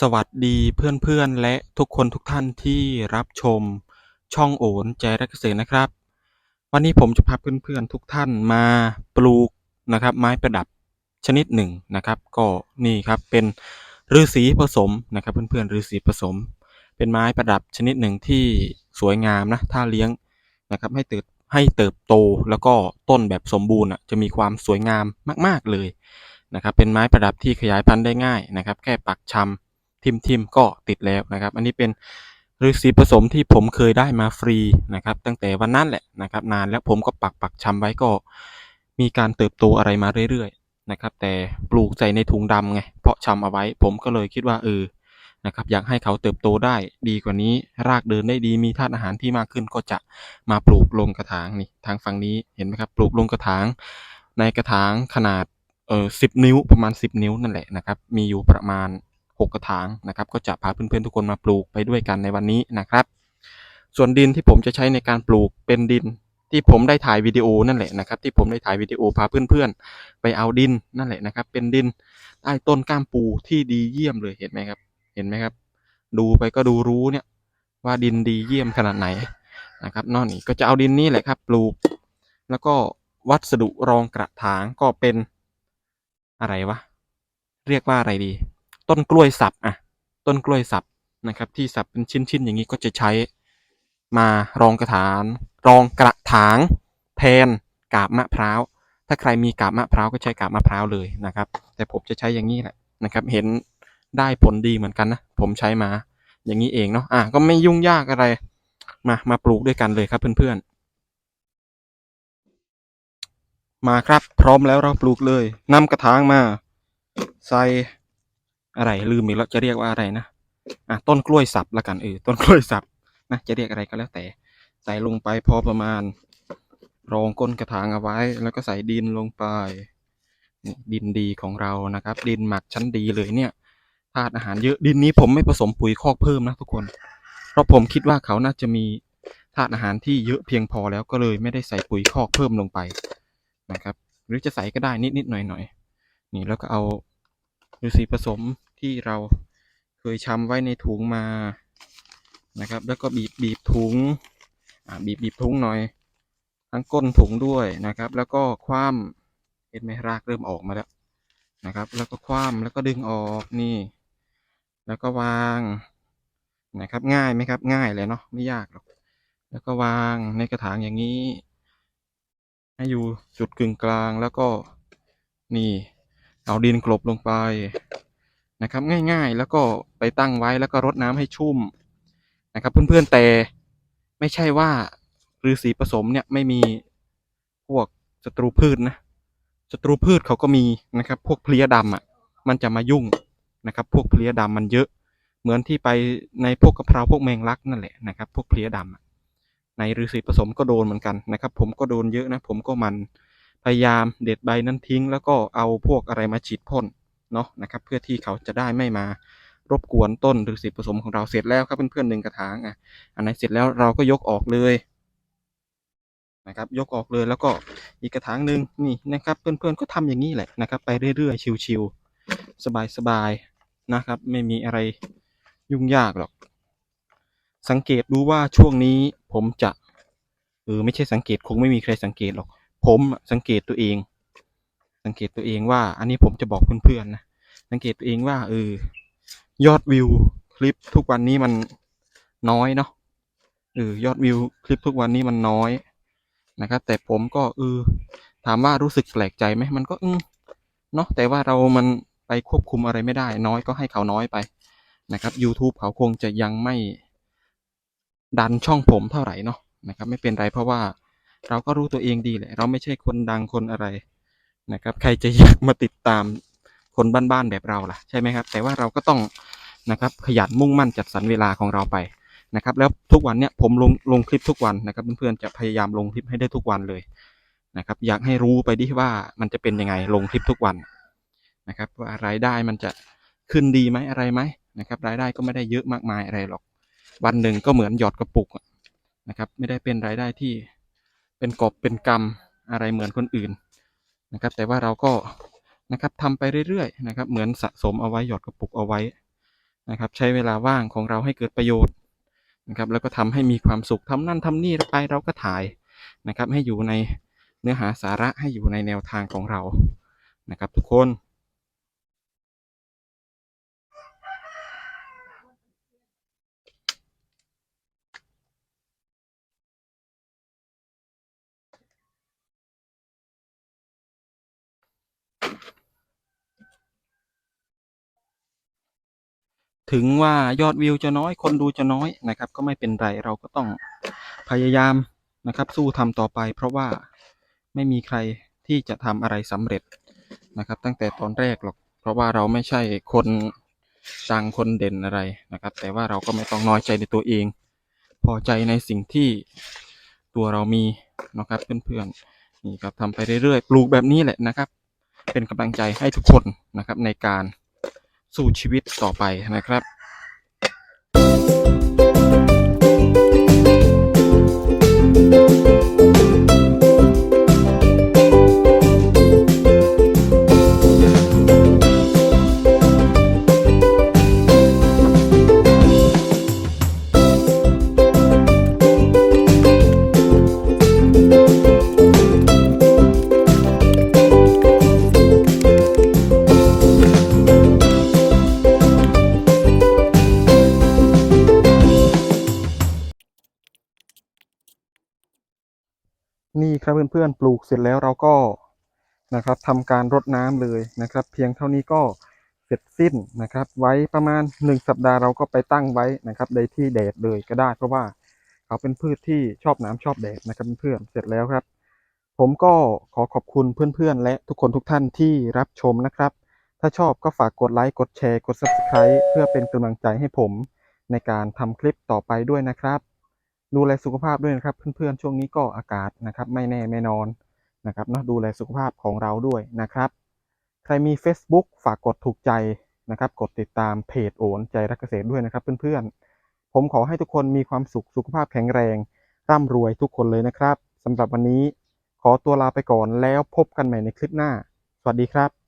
สวัสดีเพื่อนๆ และทุกคนทุกท่านที่รับชมช่องโอนใจรักเกษตรนะครับ วันนี้ผมจะพาเพื่อนๆทุกท่านมาปลูกนะครับไม้ประดับชนิดหนึ่งนะครับ ก็นี่ครับเป็นฤาษีผสมนะครับ เพื่อนๆฤาษีผสม เป็นไม้ประดับชนิดหนึ่งที่สวยงามนะถ้าเลี้ยงนะครับให้เติบให้เติบโตแล้วก็ต้นแบบสมบูรณ์จะมีความสวยงามมาก ๆเลยนะครับเป็นไม้ประดับที่ขยายพันธุ์ได้ง่ายนะครับ แค่ปักชำ ทิมทิมก็ติดแล้วนะครับ อันนี้เป็นฤาษีผสมที่ผมเคยได้มาฟรีนะครับ ตั้งแต่วันนั้นแหละนะครับ นานแล้วผมก็ปักปักชำไว้ก็มีการเติบโตอะไรมาเรื่อยๆนะครับ แต่ปลูกใส่ในถุงดำไงเพาะชำเอาไว้ ผมก็เลยคิดว่าเออนะครับอยากให้เขาเติบโตได้ดีกว่านี้ รากเดินได้ดีมีธาตุอาหารที่มากขึ้นก็จะมาปลูกลงกระถางนี่ทางฝั่งนี้เห็นไหมครับ ปลูกลงกระถาง ในกระถางขนาดเออสิบนิ้วประมาณ 10 นิ้วนั่นแหละนะครับ มีอยู่ประมาณ 6 กระถางนะครับ ก็จะพาเพื่อนๆทุกคนมาปลูกไปด้วยกันในวันนี้นะครับ ส่วนดินที่ผมจะใช้ในการปลูกเป็นดินที่ผมได้ถ่ายวิดีโอนั่นแหละนะครับ ที่ผมได้ถ่ายวิดีโอพาเพื่อนๆ ไปเอาดินนั่นแหละนะครับ เป็นดินใต้ต้นก้ามปูที่ดีเยี่ยมเลยเห็นไหมครับ เห็นไหมครับ ดูไปก็ดูรู้เนี่ยว่าดินดีเยี่ยมขนาดไหนนะครับนอกนี้ก็จะเอาดินนี่แหละครับ ปลูก แล้วก็วัสดุรองกระถางก็เป็นอะไรวะ เรียกว่าอะไรดี ต้นกล้วยสับอะต้นกล้วยสับนะครับ ที่สับเป็นชิ้นๆอย่างนี้ก็จะใช้มารองกระถางรองกระถางแทนกาบมะพร้าว ถ้าใครมีกาบมะพร้าวก็ใช้กาบมะพร้าวเลยนะครับ แต่ผมจะใช้อย่างนี้แหละนะครับ เห็นได้ผลดีเหมือนกันนะ ผมใช้มาอย่างนี้เองเนาะ อะก็ไม่ยุ่งยากอะไร มา มาปลูกด้วยกันเลยครับเพื่อนๆ มาครับ พร้อมแล้วเราปลูกเลยนำกระถางมา ใส่ อะไรลืมอีกแล้วจะเรียกว่าอะไรนะอะต้นกล้วยสับละกันเออต้นกล้วยสับนะจะเรียกอะไรก็แล้วแต่ ใส่ลงไปพอประมาณ รองก้นกระถางเอาไว้ แล้วก็ใส่ดินลงไปดินดีของเรานะครับ ดินหมักชั้นดีเลยเนี่ยธาตุอาหารเยอะดินนี้ผมไม่ผสมปุ๋ยคอกเพิ่มนะทุกคน เพราะผมคิดว่าเขาน่าจะมีธาตุอาหารที่เยอะเพียงพอแล้วก็เลยไม่ได้ใส่ปุ๋ยคอกเพิ่มลงไปนะครับ หรือจะใส่ก็ได้นิดๆหน่อยๆนี่แล้วก็เอา ฤาษีผสมที่เราเคยชำไว้ในถุงมานะครับ แล้วก็บีบบีบถุงอ่าบีบบีบถุงหน่อย ทั้งก้นถุงด้วยนะครับ แล้วก็คว่ำเห็นไหมรากเริ่มออกมาแล้วนะครับ แล้วก็คว่ำแล้วก็ดึงออกนี่ แล้วก็วางนะครับ ง่ายไหมครับ ง่ายเลยเนาะไม่ยากหรอกแล้วก็วางในกระถางอย่างนี้ ให้อยู่จุดกึ่งกลางแล้วก็นี่ เอาดินกลบลงไปนะครับ ง่ายๆ แล้วก็ไปตั้งไว้แล้วก็รดน้ำให้ชุ่มนะครับ เพื่อนๆแต่ไม่ใช่ว่าฤาษีผสมเนี่ยไม่มีพวกศัตรูพืชนะศัตรูพืชเขาก็มีนะครับ พวกเพลี้ยดำอะ มันจะมายุ่งนะครับ พวกเพลี้ยดำมันเยอะเหมือนที่ไปในพวกกะเพราพวกแมงลักนั่นแหละนะครับ พวกเพลี้ยดำในฤาษีผสมก็โดนเหมือนกันนะครับ ผมก็โดนเยอะนะ ผมก็มัน พยายามเด็ดใบนั้นทิ้ง แล้วก็เอาพวกอะไรมาฉีดพ่นเนาะนะครับ เพื่อที่เขาจะได้ไม่มารบกวนต้นฤาษีผสมของเราเสร็จแล้วครับเพื่อนๆหนึ่งกระถางอะอันไหนเสร็จแล้วเราก็ยกออกเลยนะครับยกออกเลยแล้วก็อีกกระถางหนึ่งนี่นะครับเพื่อนๆก็ทำอย่างนี้แหละนะครับ ไปเรื่อยๆชิวๆสบายๆนะครับ ไม่มีอะไรยุ่งยากหรอก สังเกตดูว่าช่วงนี้ผมจะเออไม่ใช่สังเกตคงไม่มีใครสังเกตหรอก ผมสังเกตตัวเอง สังเกตตัวเองว่า อันนี้ผมจะบอกเพื่อนๆนะสังเกตตัวเองว่าเออยอดวิวคลิปทุกวันนี้มันน้อยเนาะเออยอดวิวคลิปทุกวันนี้มันน้อยนะครับ แต่ผมก็เออถามว่ารู้สึกแปลกใจไหมมันก็อืมเนาะแต่ว่าเรามันไปควบคุมอะไรไม่ได้ น้อยก็ให้เขาน้อยไปนะครับ YouTube เขาคงจะยังไม่ดันช่องผมเท่าไหร่เนาะนะครับ ไม่เป็นไรเพราะว่า เราก็รู้ตัวเองดีแหละ เราไม่ใช่คนดังคนอะไรนะครับ ใครจะอยากมาติดตามคนบ้านๆแบบเราล่ะใช่ไหมครับ แต่ว่าเราก็ต้องนะครับขยันมุ่งมั่นจัดสรรเวลาของเราไปนะครับ แล้วทุกวันเนี้ยผมลงลงคลิปทุกวันนะครับเพื่อนๆจะพยายามลงคลิปให้ได้ทุกวันเลยนะครับ อยากให้รู้ไปดิว่ามันจะเป็นยังไงลงคลิปทุกวันนะครับ ว่ารายได้มันจะขึ้นดีไหมอะไรไหมนะครับ รายได้ก็ไม่ได้เยอะมากมายอะไรหรอก วันหนึ่งก็เหมือนหยอดกระปุกนะครับ ไม่ได้เป็นรายได้ที่ เป็นกอบเป็นกำอะไรเหมือนคนอื่นนะครับ แต่ว่าเราก็นะครับทำไปเรื่อยๆนะครับ เหมือนสะสมเอาไว้หยอดกระปุกเอาไว้นะครับ ใช้เวลาว่างของเราให้เกิดประโยชน์นะครับ แล้วก็ทำให้มีความสุขทำนั่นทำนี่ไปเราก็ถ่ายนะครับ ให้อยู่ในเนื้อหาสาระให้อยู่ในแนวทางของเรานะครับ ทุกคน ถึงว่ายอดวิวจะน้อยคนดูจะน้อยนะครับ ก็ไม่เป็นไรเราก็ต้องพยายามนะครับ สู้ทำต่อไป เพราะว่าไม่มีใครที่จะทำอะไรสำเร็จนะครับ ตั้งแต่ตอนแรกหรอก เพราะว่าเราไม่ใช่คนดังคนเด่นอะไรนะครับ แต่ว่าเราก็ไม่ต้องน้อยใจในตัวเอง พอใจในสิ่งที่ตัวเรามีนะครับเพื่อนๆนี่ครับทำไปเรื่อยๆปลูกแบบนี้แหละนะครับ เป็นกำลังใจให้ทุกคนนะครับในการ สู้ชีวิตต่อไปนะครับ นี่ครับเพื่อนๆปลูกเสร็จแล้วเราก็นะครับทำการรดน้ำเลยนะครับ เพียงเท่านี้ก็เสร็จสิ้นนะครับ ไว้ประมาณ 1 สัปดาห์เราก็ไปตั้งไว้นะครับในที่แดดเลยก็ได้ เพราะว่าเขาเป็นพืชที่ชอบน้ำชอบแดดนะครับเพื่อนๆเสร็จแล้วครับ ผมก็ขอขอบคุณเพื่อนๆ และทุกคนทุกท่านที่รับชมนะครับ ถ้าชอบก็ฝากกดไลค์กดแชร์กด Subscribe เพื่อเป็นกำลังใจให้ผมในการทำคลิปต่อไปด้วยนะครับ ดูแลสุขภาพด้วยนะครับ เพื่อนๆช่วงนี้ก็อากาศนะครับ ไม่แน่ไม่นอนนะครับเนาะดูแลสุขภาพของเราด้วยนะครับ ใครมี Facebook ฝากกดถูกใจนะครับ กดติดตามเพจโอนใจรักเกษตรด้วยนะครับ เพื่อนๆ ผมขอให้ทุกคนมีความสุขสุขภาพแข็งแรง ร่ำรวยทุกคนเลยนะครับสำหรับวันนี้ขอตัวลาไปก่อนแล้วพบกันใหม่ในคลิปหน้า สวัสดีครับ